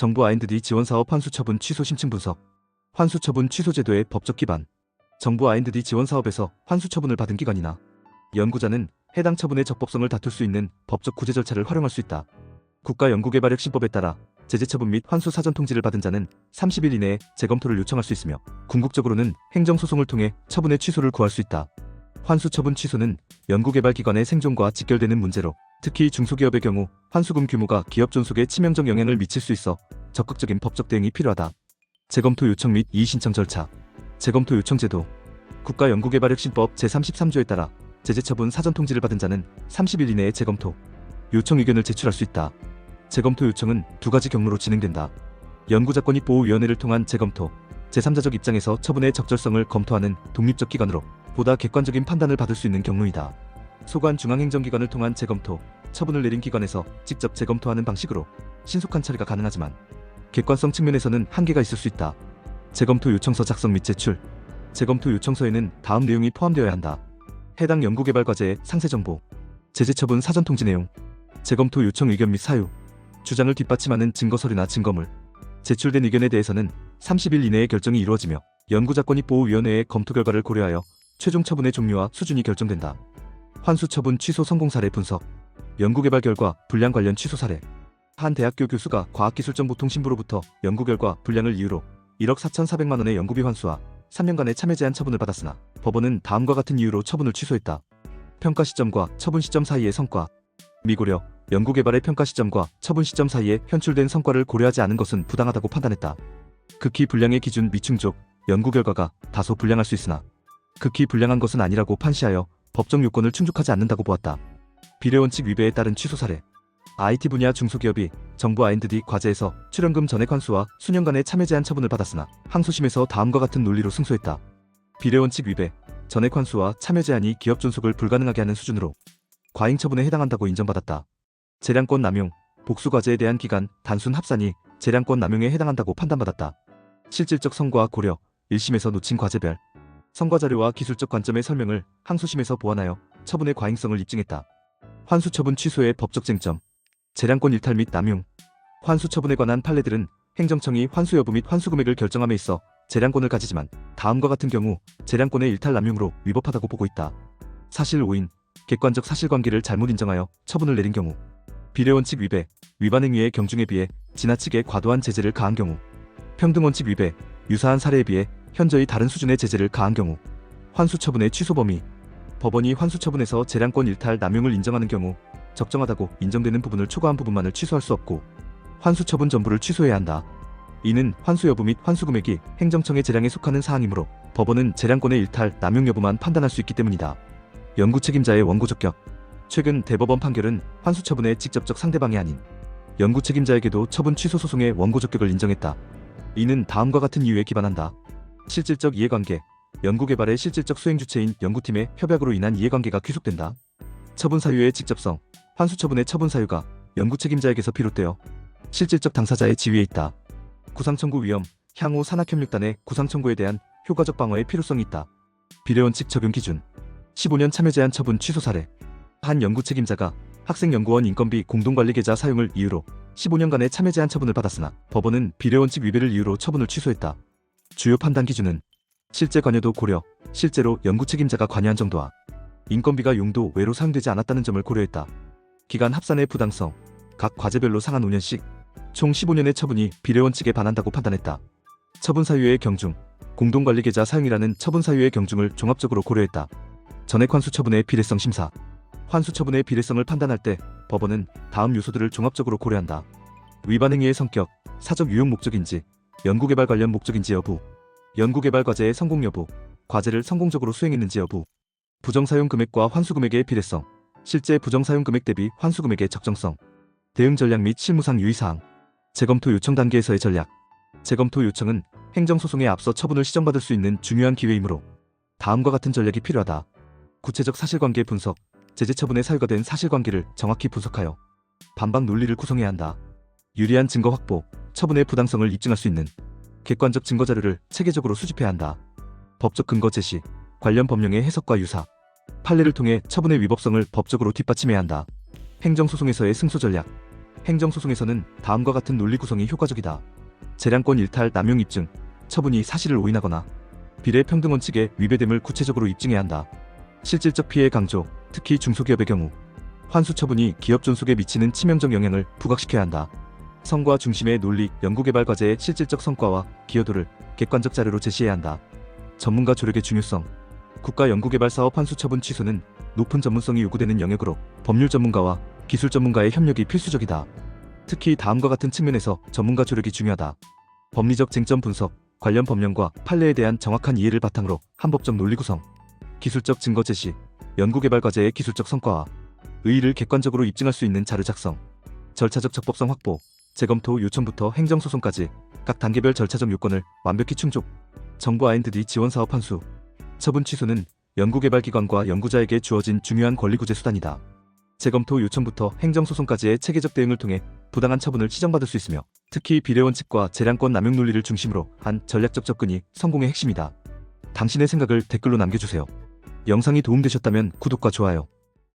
정부 R&D 지원사업 환수처분 취소 심층 분석. 환수처분 취소 제도의 법적 기반. 정부 R&D 지원사업에서 환수처분을 받은 기관이나 연구자는 해당 처분의 적법성을 다툴 수 있는 법적 구제 절차를 활용할 수 있다. 국가연구개발혁신법에 따라 제재처분 및 환수 사전 통지를 받은 자는 30일 이내에 재검토를 요청할 수 있으며 궁극적으로는 행정소송을 통해 처분의 취소를 구할 수 있다. 환수 처분 취소는 연구개발기관의 생존과 직결되는 문제로 특히 중소기업의 경우 환수금 규모가 기업 존속에 치명적 영향을 미칠 수 있어 적극적인 법적 대응이 필요하다. 재검토 요청 및 이의신청 절차 재검토 요청 제도 국가연구개발혁신법 제33조에 따라 제재처분 사전 통지를 받은 자는 30일 이내에 재검토 요청 의견을 제출할 수 있다. 재검토 요청은 두 가지 경로로 진행된다. 연구자권익 보호위원회를 통한 재검토, 제3자적 입장에서 처분의 적절성을 검토하는 독립적 기관으로 보다 객관적인 판단을 받을 수 있는 경로이다. 소관 중앙행정기관을 통한 재검토, 처분을 내린 기관에서 직접 재검토하는 방식으로 신속한 처리가 가능하지만 객관성 측면에서는 한계가 있을 수 있다. 재검토 요청서 작성 및 제출. 재검토 요청서에는 다음 내용이 포함되어야 한다. 해당 연구개발 과제의 상세 정보, 제재 처분 사전 통지 내용, 재검토 요청 의견 및 사유, 주장을 뒷받침하는 증거 서류나 증거물, 제출된 의견에 대해서는 30일 이내에 결정이 이루어지며 연구자권익보호위원회의 검토 결과를 고려하여 최종 처분의 종류와 수준이 결정된다. 환수 처분 취소 성공 사례 분석, 연구개발 결과 불량 관련 취소 사례. 한 대학교 교수가 과학기술정보통신부로부터 연구 결과 불량을 이유로 1억 4,400만 원의 연구비 환수와 3년간의 참여 제한 처분을 받았으나 법원은 다음과 같은 이유로 처분을 취소했다. 평가 시점과 처분 시점 사이의 성과. 미고려 연구개발의 평가 시점과 처분 시점 사이에 현출된 성과를 고려하지 않은 것은 부당하다고 판단했다. 극히 불량의 기준 미충족 연구 결과가 다소 불량할 수 있으나 극히 불량한 것은 아니라고 판시하여 법정 요건을 충족하지 않는다고 보았다. 비례원칙 위배에 따른 취소 사례. IT 분야 중소기업이 정부 R&D 과제에서 출연금 전액 환수와 수년간의 참여 제한 처분을 받았으나 항소심에서 다음과 같은 논리로 승소했다. 비례원칙 위배, 전액 환수와 참여 제한이 기업 존속을 불가능하게 하는 수준으로 과잉 처분에 해당한다고 인정받았다. 재량권 남용, 복수 과제에 대한 기간 단순 합산이 재량권 남용에 해당한다고 판단받았다. 실질적 성과 고려, 1심에서 놓친 과제별 성과 자료와 기술적 관점의 설명을 항소심에서 보완하여 처분의 과잉성을 입증했다. 환수 처분 취소의 법적 쟁점, 재량권 일탈 및 남용, 환수 처분에 관한 판례들은 행정청이 환수 여부 및 환수 금액을 결정함에 있어 재량권을 가지지만 다음과 같은 경우 재량권의 일탈 남용으로 위법하다고 보고 있다. 사실 오인, 객관적 사실관계를 잘못 인정하여 처분을 내린 경우 비례원칙 위배, 위반 행위의 경중에 비해 지나치게 과도한 제재를 가한 경우 평등원칙 위배, 유사한 사례에 비해 현저히 다른 수준의 제재를 가한 경우 환수 처분의 취소 범위 법원이 환수 처분에서 재량권 일탈 남용을 인정하는 경우 적정하다고 인정되는 부분을 초과한 부분만을 취소할 수 없고 환수 처분 전부를 취소해야 한다. 이는 환수 여부 및 환수 금액이 행정청의 재량에 속하는 사항이므로 법원은 재량권의 일탈 남용 여부만 판단할 수 있기 때문이다. 연구 책임자의 원고 적격 최근 대법원 판결은 환수 처분의 직접적 상대방이 아닌 연구 책임자에게도 처분 취소 소송의 원고 적격을 인정했다. 이는 다음과 같은 이유에 기반한다. 실질적 이해관계, 연구개발의 실질적 수행 주체인 연구팀의 협약으로 인한 이해관계가 귀속된다. 처분 사유의 직접성, 환수 처분의 처분 사유가 연구 책임자에게서 비롯되어 실질적 당사자의 지위에 있다. 구상 청구 위험, 향후 산학협력단의 구상 청구에 대한 효과적 방어의 필요성이 있다. 비례원칙 적용 기준, 15년 참여 제한 처분 취소 사례. 한 연구 책임자가 학생연구원 인건비 공동관리 계좌 사용을 이유로 15년간의 참여 제한 처분을 받았으나 법원은 비례원칙 위배를 이유로 처분을 취소했다. 주요 판단 기준은 실제 관여도 고려, 실제로 연구 책임자가 관여한 정도와 인건비가 용도 외로 사용되지 않았다는 점을 고려했다. 기간 합산의 부당성, 각 과제별로 상한 5년씩 총 15년의 처분이 비례원칙에 반한다고 판단했다. 처분 사유의 경중, 공동관리 계좌 사용이라는 처분 사유의 경중을 종합적으로 고려했다. 전액 환수 처분의 비례성 심사, 환수 처분의 비례성을 판단할 때 법원은 다음 요소들을 종합적으로 고려한다. 위반 행위의 성격, 사적 유용 목적인지, 연구개발 관련 목적인지 여부, 연구개발 과제의 성공 여부, 과제를 성공적으로 수행했는지 여부, 부정사용 금액과 환수 금액의 비례성, 실제 부정사용 금액 대비 환수 금액의 적정성, 대응 전략 및 실무상 유의사항, 재검토 요청 단계에서의 전략, 재검토 요청은 행정소송에 앞서 처분을 시정받을 수 있는 중요한 기회이므로 다음과 같은 전략이 필요하다. 구체적 사실관계 분석, 제재 처분의 사유가 된 사실관계를 정확히 분석하여 반박 논리를 구성해야 한다. 유리한 증거 확보, 처분의 부당성을 입증할 수 있는 객관적 증거 자료를 체계적으로 수집해야 한다. 법적 근거 제시, 관련 법령의 해석과 유사, 판례를 통해 처분의 위법성을 법적으로 뒷받침해야 한다. 행정소송에서의 승소 전략, 행정소송에서는 다음과 같은 논리 구성이 효과적이다. 재량권 일탈 남용 입증, 처분이 사실을 오인하거나 비례 평등 원칙에 위배됨을 구체적으로 입증해야 한다. 실질적 피해 강조, 특히 중소기업의 경우 환수 처분이 기업 존속에 미치는 치명적 영향을 부각시켜야 한다. 성과 중심의 논리, 연구개발 과제의 실질적 성과와 기여도를 객관적 자료로 제시해야 한다. 전문가 조력의 중요성, 국가 연구개발 사업 환수 처분 취소는 높은 전문성이 요구되는 영역으로 법률 전문가와 기술 전문가의 협력이 필수적이다. 특히 다음과 같은 측면에서 전문가 조력이 중요하다. 법리적 쟁점 분석, 관련 법령과 판례에 대한 정확한 이해를 바탕으로 한법적 논리 구성, 기술적 증거 제시, 연구개발 과제의 기술적 성과와 의의를 객관적으로 입증할 수 있는 자료 작성, 절차적 적법성 확보, 재검토 요청부터 행정소송까지 각 단계별 절차적 요건을 완벽히 충족, 정부 R&D 지원 사업 환수, 처분 취소는 연구개발기관과 연구자에게 주어진 중요한 권리구제 수단이다. 재검토 요청부터 행정소송까지의 체계적 대응을 통해 부당한 처분을 시정받을 수 있으며 특히 비례원칙과 재량권 남용 논리를 중심으로 한 전략적 접근이 성공의 핵심이다. 당신의 생각을 댓글로 남겨주세요. 영상이 도움되셨다면 구독과 좋아요,